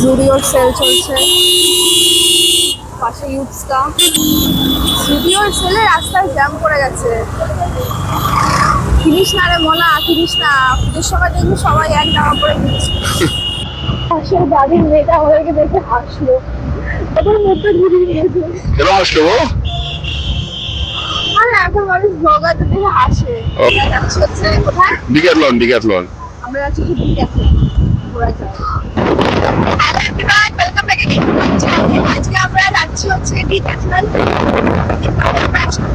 জুডিওর sell চলছে। পাশে ইউপসটা জুডিওর সেলে রাস্তায় জ্যাম পড়ে গেছে। কিনিস না রে মনা কিনিস না। পুজোর সময় দেখবি সবাই এক জামা পরে কিনছে পাশের বাড়ির মেয়েটা আমাদেরকে দেখে হাসলো। ওদের মুখটা ঘুরিয়ে নিয়েছে কেন আর এখন মানুষ ব্লগারদের দেখে হাসে। যাচ্ছে হচ্ছে? কোথায়? Decathlon Decathlon. আমরা যাচ্ছি আজকে আমরা যাচ্ছি হচ্ছে ডিক্যাথলন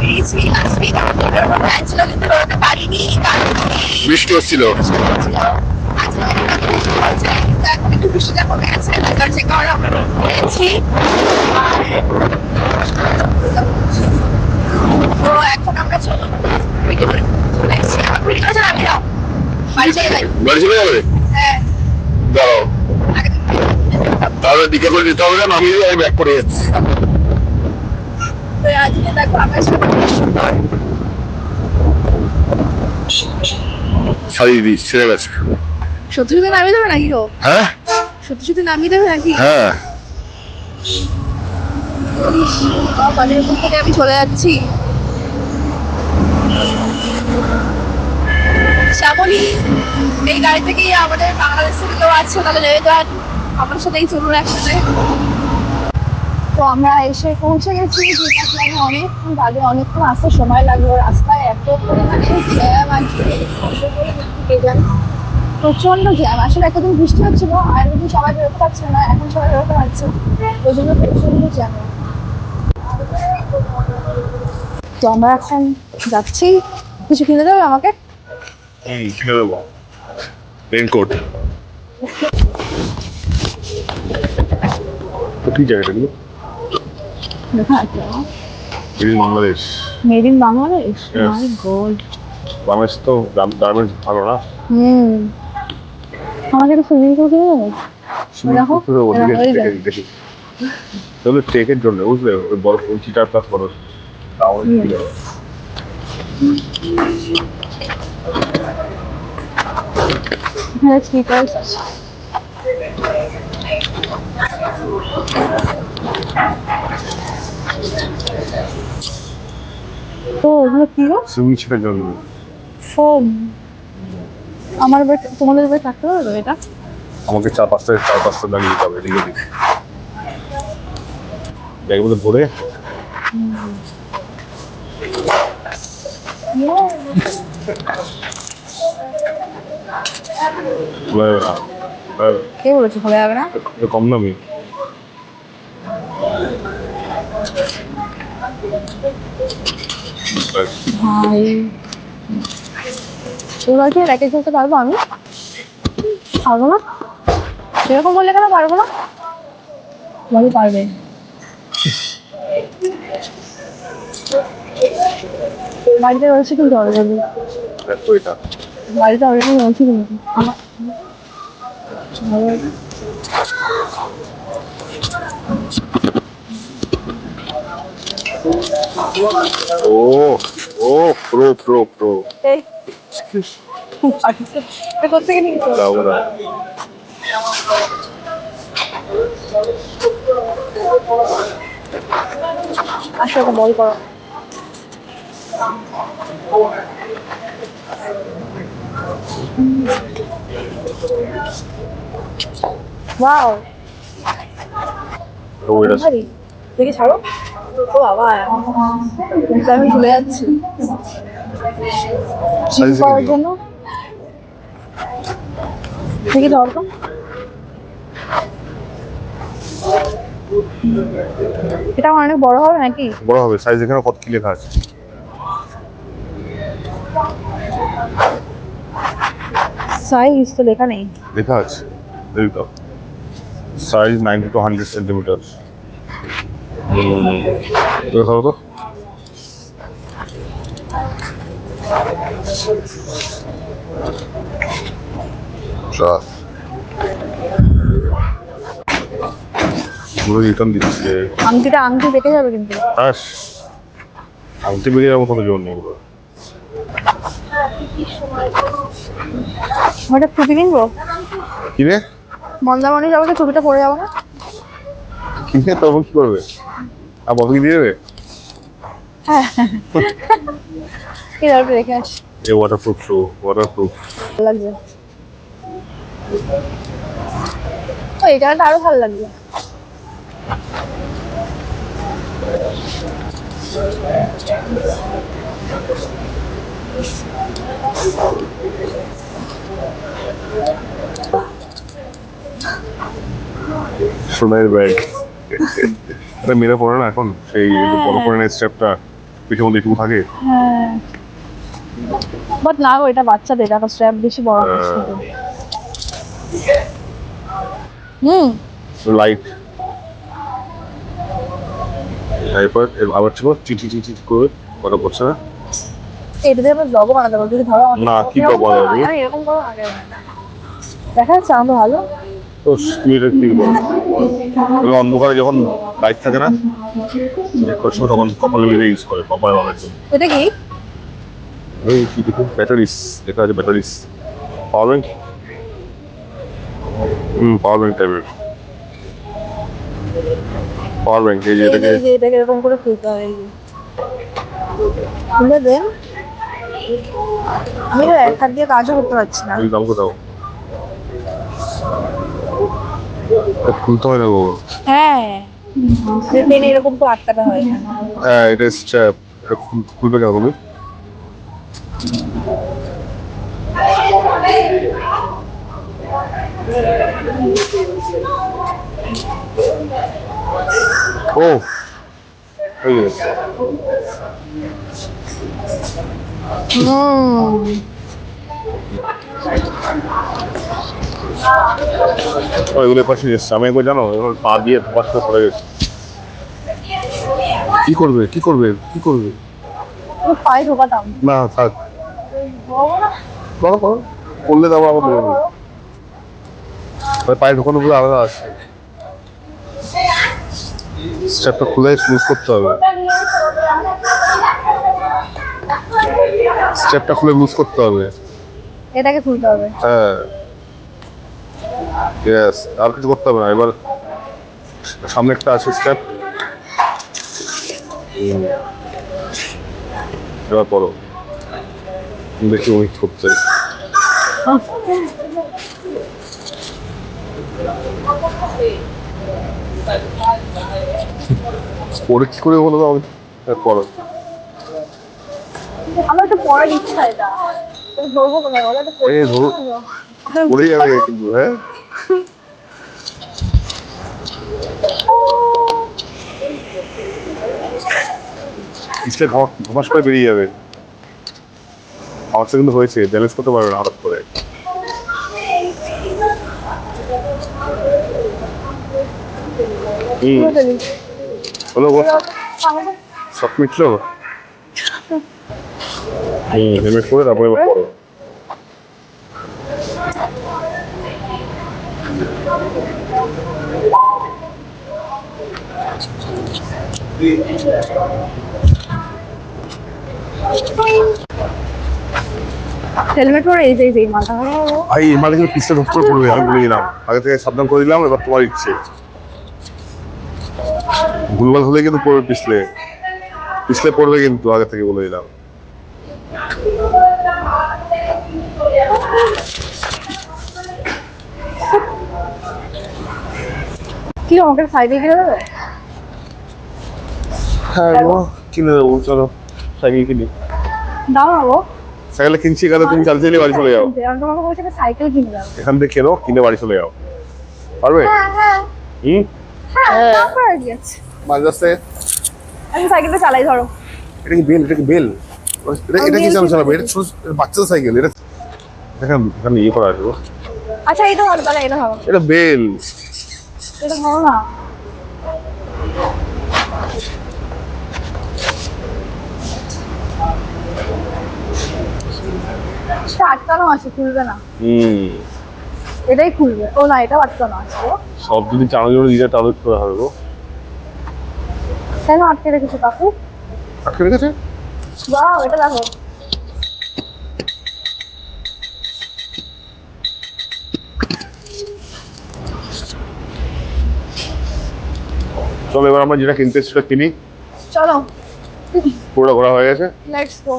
পেয়েছি লাস্ট প্ল্যান ছিল কিন্তু বেরোতে পারিনি বৃষ্টি হচ্ছিল। আজকে একটু বৃষ্টিটা কমে গেছে weather check করা আমরা পেয়েছি তো এখন আমরা চলো চলে এসেছি বাড়ি চলে যাবে? হ্যাঁ। দাঁড়াও। তাহলে দিকে করে দিতে হবে না আমি আমি ব্যাক করে যাচ্ছি। শাড়ি দিস ছেড়ে গেছে। সত্যি সত্যি নামিয়ে দেবে নাকি গো? হ্যাঁ? সত্যি সত্যি নামিয়ে দেবে নাকি? হ্যাঁ। আমি চলে যাচ্ছি। শ্যামলি, এই গাড়ি থেকেই আমাদের বাংলাদেশ থেকে কেউ আছে তাহলে যান আমার সাথেই চলুন একসাথে। তো আমরা এসে পৌঁছে গেছি ডিকাপ্লাইনে অনেকক্ষণ অনেকক্ষণ আসতে সময় লাগল, রাস্তায় এত পরিমাণে জ্যাম প্রচণ্ড জ্যাম। আসলে এতদিন বৃষ্টি হচ্ছিল, আর এতদিন সবাই বেরোতে পারছে না, এখন সবাই বেরোতে পারছে ওই জন্য প্রচণ্ড জ্যাম। তো আমরা এখন যাচ্ছি, কিছু কিনে দেবে আমাকে? হুম কিনে দেবো রেনকোট কি জায়গাটা in Bangladesh made in Bangladesh my God Bangladesh তো গার্মেন্টস ভালো না। হুম। আমাকে একটা সুইমিং পুল কিনে দেবে? দেখো, এরা যায়। দেখি। তাহলে টেকের জন্য বুঝলে? ওই বড় চিটার প্লাস। হ্যাঁ ঠিক আছে। ও ওগুলো কি গো? সুইমিং ছিটার জন্য। ফোম। আমার এবার তোমাদের এবার থাকতে পারবে এটা? আমাকে চার পাঁচটা চার পাঁচটা দাঁড়িয়ে দিতে হবে এদিকে ওদিকে। ব্যাগের মধ্যে ভরে না। কে বলেছে হবে যাবে না? কম দামি। ভাই। এবার কি র্যাকেট খেলতে পারব আমি? পারব না? সেরকম বললে কেন পারব না? বলি পারবে। বাড়িতে রয়েছে কিন্তু অলরেডি দেখো এটা বাড়িতে অলরেডি রয়েছে কিন্তু আমার আমার- ও ও প্রো প্রো প্রো এই এটা কোথেকে নিয়েছো দাও দাও আসো একটা বল করো ওয়াও তো এটা ভারী দেখি ছাড়ো। ও বাবা আমি ভুলে যাচ্ছি। করার জন্য? দেখি তো। এটা অনেক বড় হবে নাকি? বড় হবে সাইজ এখানে কত কি লেখা আছে? সাইজ তো লেখা নেই লেখা আছে দেখি size ninety two hundred centimetre দেখাও তো রিটার্ন দিচ্ছে। আংটিটা আংটি বেঁকে যাবে কিন্তু। হাস আংটি বেরিয়ে যাব কোনো জোর নেই। ওটা টুপি কিনবো? কি রে? মন্দামণি আমাকে ছবিটা পড়ে যাব না? কিনে তখন কি করবে? আর ববি দিয়ে দেবে? হ্যাঁ। এই দাঁড়াতে রেখে আসি। এ ওয়াটারপ্রুফ শো ওয়াটারপ্রুফ লাগছে। ও এই জায়গাটা আরও ভালো লাগছে সোনার ব্যাগ এটা মেরে পড়ে না এখন? সেই বড় করে না স্টেপটা পিঠের মধ্যে একটু থাকে। হ্যাঁ। বাট না এটা বাচ্চাদের এটা স্ট্র্যাপ বেশি বড় হ্যাঁ। হুম। লাইট এরপর এর আবার ছিল চিঠি চিঠি করে কটা করছে না? এটা দিয়ে আমরা ব্লগও বানাতে পারব যদি ধরো না, কি বানাবো? এরকম আগে দেখা যাচ্ছে আমাদের ভালো। তো বলো? অন্ধকারে যখন লাইট থাকে না চেক তখন কপালে মিলে ইউজ করে কপালে লাগার জন্য। এটা কি? ওই কি দেখো? ব্যাটারিস লেখা আছে ব্যাটারিস পাওয়ার ব্যাংক হুম পাওয়ার ব্যাংক টাইপের পাওয়ার ব্যাংক এই যে এটাকে এই এটাকে এরকম করে খুলতে হবে এই খুলে দেন আমি এক হাত দিয়ে কাজও করতে পারছি না। এই দাম কোথাও খুলতে হয় না গো হ্যাঁ। টেনে এরকম করে আটকাতে হয়। হ্যাঁ এটা স্ট্র্যাপ এটা খুলবে কেন তুমি? ও এই হুম। ও, এগুলো পাশে এসছে। আমি একবার জানো এবার পা দিয়ে ধপাস করে পড়ে গেছে। কি করবে? কি করবে? কি করবে? না থাক। করো করো করলে তো আবার বলব পায়ে ঢোকানো গুলো আলাদা আছে। স্টেপটা খুলে স্মুথ করতে হবে। স্টেপটা খুলে লুজ করতে হবে। এটাকে খুলতে হবে। হ্যাঁ। ইয়েস আর কিছু করতে হবে না। এবার সামনে একটা আছে স্টেপ এবার পড়ো। দেখি উইক করতে পরে কি করে বলো তো আমি হ্যাঁ, পড়ো। আমার একটু পড়ার ইচ্ছা এটা। ধরবো কোথায়? ধরো। পড়ে যাবে কিন্তু হ্যাঁ? পিছলে ঘমাস করে বেরিয়ে যাবে। আমার কিন্তু হয়েছে ব্যালেন্স করতে পারবে না হঠাৎ করে। হলো সব মিটলো? হুম হেলমেট করে তারপরে হেলমেট পরে এই যে এই মাথা ভাই এর কিন্তু পিছলে ধপ করে পড়বে আমি বলে দিলাম আগে থেকে সাবধান করে দিলাম এবার তোমার ইচ্ছে। ভুলভাল হলে কিন্তু পড়বে পিছলে। পিছলে পড়বে কিন্তু আগে থেকে বলে দিলাম। কি আমাকে সাইডে কিনে দেবে? হ্যাঁ কিনে দেবো চলো। সাইকেল কিনি। দাও না গো সাইকেলে কিনছি এখানে তুমি চালতে চাইলে বাড়ি চলে যাও। সাইকেল কিনে দাও। এখান থেকে কেনো কিনে বাড়ি চলে যাও। পারবে? হ্যাঁ হ্যাঁ। হুম? হ্যাঁ। মাঝ রাস্তায় আমি সাইকেলটা চালাই ধরো। এটা কি বেল? এটা কি বেল? এটা কি চালানো চালাবে? এটা ছোট বাচ্চাদের সাইকেল এটা দেখেন এখানে ইয়ে করা আছে আচ্ছা এটা এটা এটা বেল। এটা ভালো না। সেটা আটকানো আছে খুলবে না। হুম। এটাই খুলবে। ও না এটা আটকানো আছে সব যদি চানাচুর দিলে টার্গেট করা হবে গো? কেন আটকে রেখেছো কাকু? আটকে রেখেছে? বাহ এটা দেখো। তবে এবার আমরা যেটা কিনতে সেটা কিনি। চলো। পুরো ঘোরা হয়ে গেছে। লেটস গো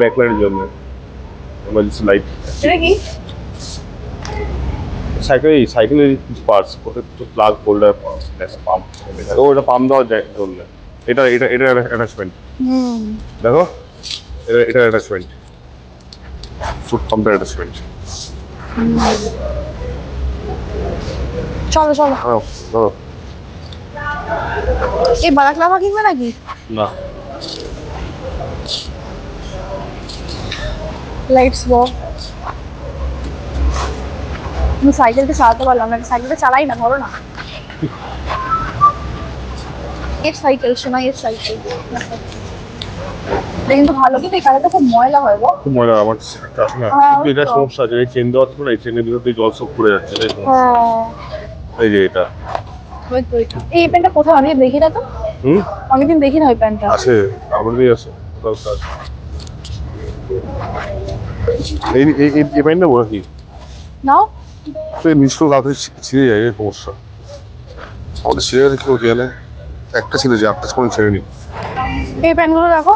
ব্যাকলাইটের জন্য এমার্জেন্সি লাইট এটা কি? সাইকেল এই সাইকেলের পার্টস প্লাগ হোল্ডার পাম্প ও এটা পাম্প দেওয়া যায় জন্য এটা এটা এটা অ্যাটাচমেন্ট হুম। দেখো এটা এটা অ্যাটাচমেন্ট ফুড পাম্পের অ্যাটাচমেন্ট চলো চলো। হ্যাঁ ধরো এই বালাক্লাভা কিনবে নাকি? না। লেটস গো আমি সাইকেলটা চালাতে পারলাম না সাইকেলটা চালাই না ধরো না এর সাইকেল শোনা এর সাইকেল কিন্তু ভালো কিন্তু খুব ময়লা হয় গো খুব আমার না এটা সমস্যা আছে এই চেন দেওয়া থাকবে না এই চেনের ভিতর জল সব পড়ে যাচ্ছে এই যে এটা। এই প্যান্টটা কোথায় অনেক দেখি না তো অনেকদিন দেখি না ওই প্যান্টটা আছে আছে। এই প্যান্টটা বড় কি নাও তো নিচগুলো তাড়াতাড়ি ছিঁড়ে যায় এই সমস্যা আমাদের ছিঁড়ে গেলে একটা ছিল যে আটটা সময় ছেড়ে নি এই প্যান্টগুলো রাখো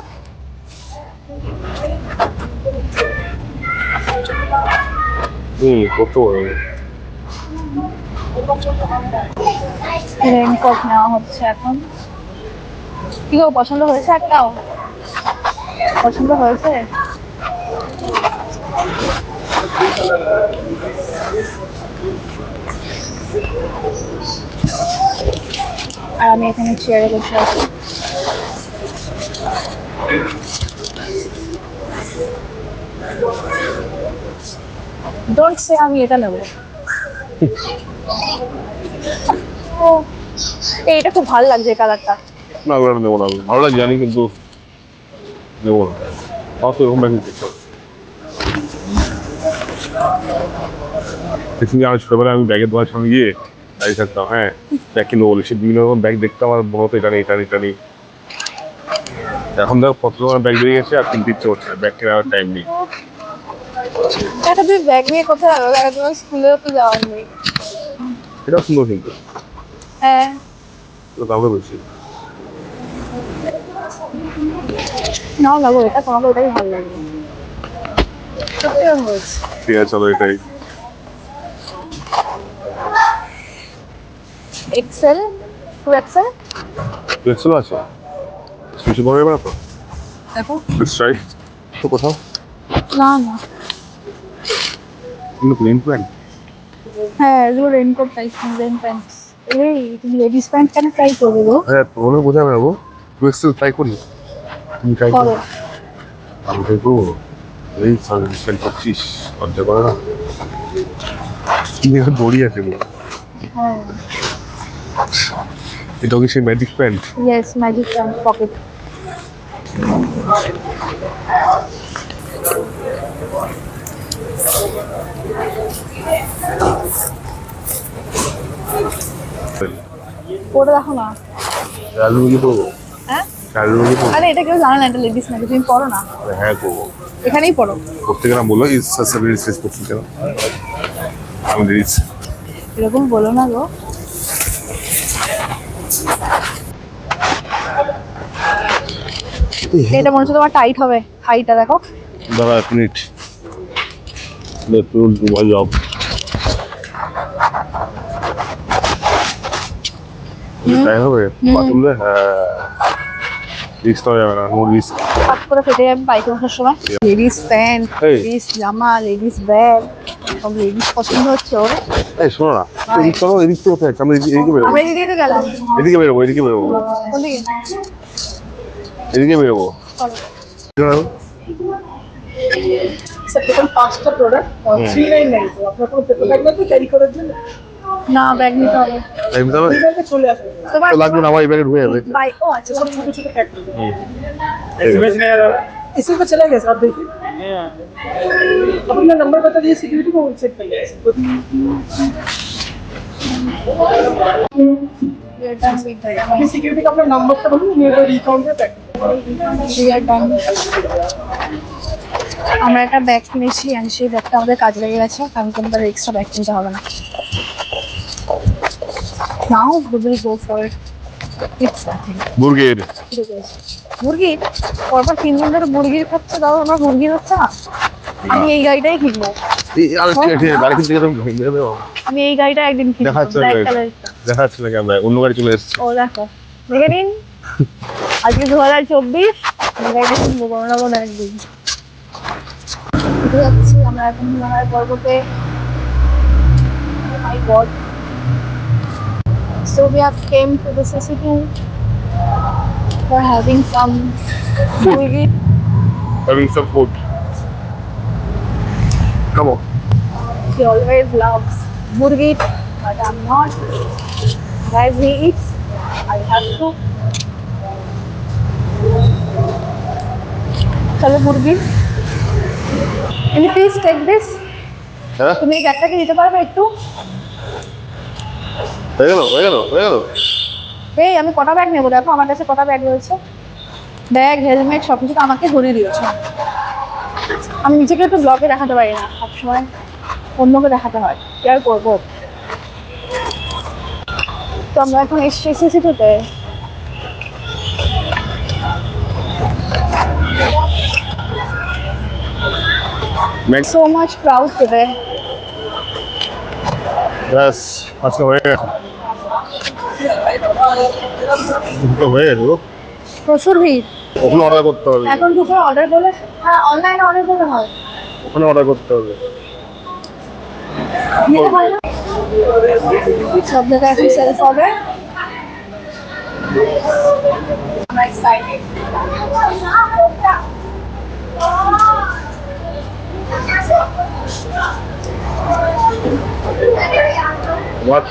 হুম করতে পারবে নেওয়া হচ্ছে এখন। কি গো পছন্দ হয়েছে একটাও? পছন্দ হয়েছে? আর আমি এখানে চেয়ারে বসে আছি। ডোন্ট সে আমি এটা নেব। ও এইটা খুব ভালো লাগছে কালারটা না ওগুলো নেব না। ভালো লাগে জানি, কিন্তু নেব না। আমার তো এরকম ব্যাগ দেখছি আমি ছোটবেলায় আমি ব্যাগের দোকানের সঙ্গে গিয়ে দাঁড়িয়ে থাকতাম হ্যাঁ। ব্যাগ কিনবো বলে সে বিভিন্ন রকম ব্যাগ দেখতাম আর মনে হতো এটা নেই এটা নেই এটা নেই এখন দেখো কত রকমের ব্যাগ বেরিয়ে গেছে আর কিনতে ইচ্ছে করছে না ব্যাগ কেনার টাইম নেই। ব্যাগ নিয়ে কোথায় যাবে? একটা তোমার স্কুলেও তো যাওয়ার নেই এটা সুন্দর কিন্তু। হ্যাঁ। এটা দামে বেশি নাও লাগো এটা তোমাকে ওটাই ভালো লাগবে ঠিক আছে চলো এটাই। এক্সেল টু এক্সেল পেন্সিল আছে। কিছু পরে যাবে না তো? দেখো। Let's try. তো কোথাও? না না। কিন্তু প্লেন প্ল্যান হ্যাঁ এগুলো রেনকোট টাইপ রেন প্যান্ট এই তুমি লেডিস প্যান্ট কেন ট্রাই করবে গো? হ্যাঁ তোমাকে বোঝাবে গো। টু এক্সেল ট্রাই করি তুমি ট্রাই করো। আমি ট্রাই করব। এই সার্ভিসমেন্ট করছিস লজ্জা করে না। দড়ি আছে গো। হ্যাঁ। এটা কি সেই magic pant yes magic pant pocket পরে দেখো না। চালু কি করব হ্যাঁ? আরে এটা কেউ জানে না এটা লেডিস নাকি? তুমি পড়ো না। হ্যাঁ এখানেই পড়ো করতে গেলাম সার্ভিস শেষ করছি কেন? আমি দিস এরকম বলো না গো। এটা মনে হচ্ছে তোমার টাইট হবে হাইটা দেখো। দাঁড়া এক মিনিট ডুবা জব তাই হবে? বাথরুমে? হ্যাঁ। রিস্ক তো যাবে না নো রিস্ক করে ফেটে যাবে বাইকে সময়। লেডিস প্যান্ট লেডিস জামা লেডিস ব্যাগ সব লেডিস পছন্দ হচ্ছে ওর। এই শোনো না। এদিক চলো এদিক তো কোথায় আমরা এদিকে বেরোবো। এদিকে গেলাম। এদিকে বেরোবো এদিকে বেরোবো। কোন এদিকে বেরোবো। স্যার টোটাল পাঁচটা প্রোডাক্ট থ্রি নাইন নাইন আপনার কোনো পেপার ব্যাগ লাগবে ক্যারি করার জন্য? না ব্যাগ নিতে হবে এমনি তবে এই ব্যাগে চলে আসবে তোমার লাগবে না আমার এই ব্যাগে ঢুকে যাবে বাই ও আচ্ছা সব ছোট ছোট প্যাক इसी पे चला गया सर आप देखिए अपना नंबर बता दीजिए सिक्योरिटी को चेक कर लिया अपनी सिक्योरिटी का अपना नंबर तो बोलूँ मेरे को रिकाउंट है पैक We are done. আমরা একটা ব্যাগ কিনেছি আর সেই ব্যাগটা আমাদের কাজে লেগে গেছে কারণ কোনো তার এক্সট্রা ব্যাগ কিনতে হবে না নাও we will go for it's nothing মুরগির। মুরগির? পরপর তিন দিন ধরে মুরগির খাচ্ছে তাও আমরা মুরগির হচ্ছে না। আমি এই গাড়িটাই কিনবো। আমি এই গাড়িটা একদিন কিনবো দেখা যাচ্ছে না ক্যামেরায় অন্য গাড়ি চলে এসছে। ও দেখো। দেখে নিন। আজকে দু হাজার চব্বিশ গাড়িটা কিনবো কোনো না একদিন। যাচ্ছি আমরা এখন হিমালয় পর্বতে my God So we have came to the Sisiku for having some food. having some food come on He always loves burgit, but I'm not. Guys, he eats. I have to. চলো মুরগি Can you please take this? হ্যাঁ তুমি এই ব্যাগটাকে দিতে পারবে একটু হয়ে গেল হয়ে গেল হয়ে গেল। এই আমি কটা ব্যাগ নেব? দেখো আমার কাছে কটা ব্যাগ রয়েছে। ব্যাগ হেলমেট সব কিছু আমাকে ধরিয়ে দিয়েছে। আমি নিজেকে একটু ব্লগে দেখাতে পারি না সবসময় অন্যকে দেখাতে হয়। কি আর করব? তো আমরা এখন এসছি সিসিটিতে max so much crowd today ব্যাস আজকে হয়ে গেছে দুটো হয়ে গেছে প্রচুর ভিড়। ওখানে অর্ডার করতে হবে। এখন দুপুরে অর্ডার করলে হ্যাঁ অনলাইনে অর্ডার করলে হয়। ওখানে অর্ডার করতে হবে। সব জায়গায় এখন সেলফ অর্ডার What?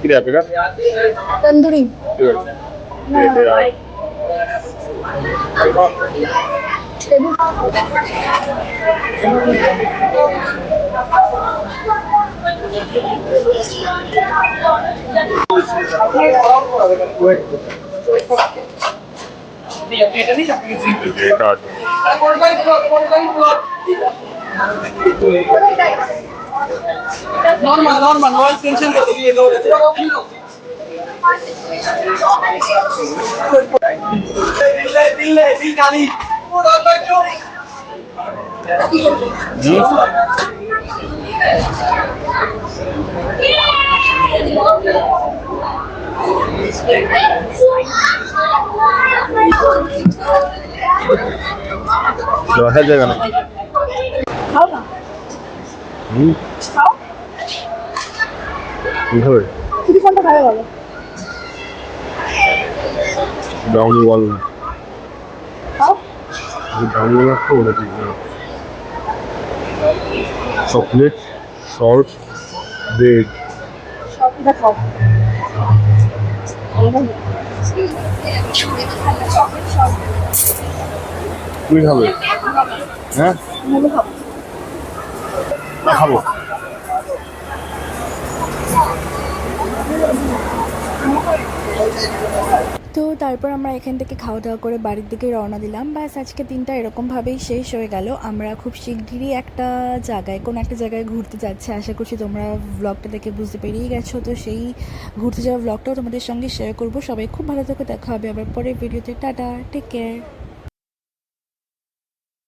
কি রে আপনি তন্দুরি এটা নর্মাল নর্মাল নো টেনশন করতে দিয়ে দাও দিল্লে দিল্লে দিল কালি পুরো তো দেখা যাবে না খাও না হুম খাও হবে। তুমি কোনটা ভালো বলো ব্রাউনি ওয়াল খাও ব্রাউনি ওয়াল তো বলে দিই চকলেট সল্ট ব্রেড সবটা খাও তুমি খাবে? হ্যাঁ? মোমো খাও না খাব তো তারপর আমরা এখান থেকে খাওয়া দাওয়া করে বাড়ির দিকে রওনা দিলাম। ব্যাস, আজকে দিনটা এরকমভাবেই শেষ হয়ে গেল। আমরা খুব শিগগিরই একটা জায়গায়, কোনো একটা জায়গায় ঘুরতে যাচ্ছি। আশা করছি তোমরা ব্লগটা দেখে বুঝতে পেরিয়ে গেছো। তো সেই ঘুরতে যাওয়া ব্লগটাও তোমাদের সঙ্গে শেয়ার করব। সবাই খুব ভালো থেকে। দেখা হবে আবার পরের ভিডিওতে টাটা টেক কেয়ার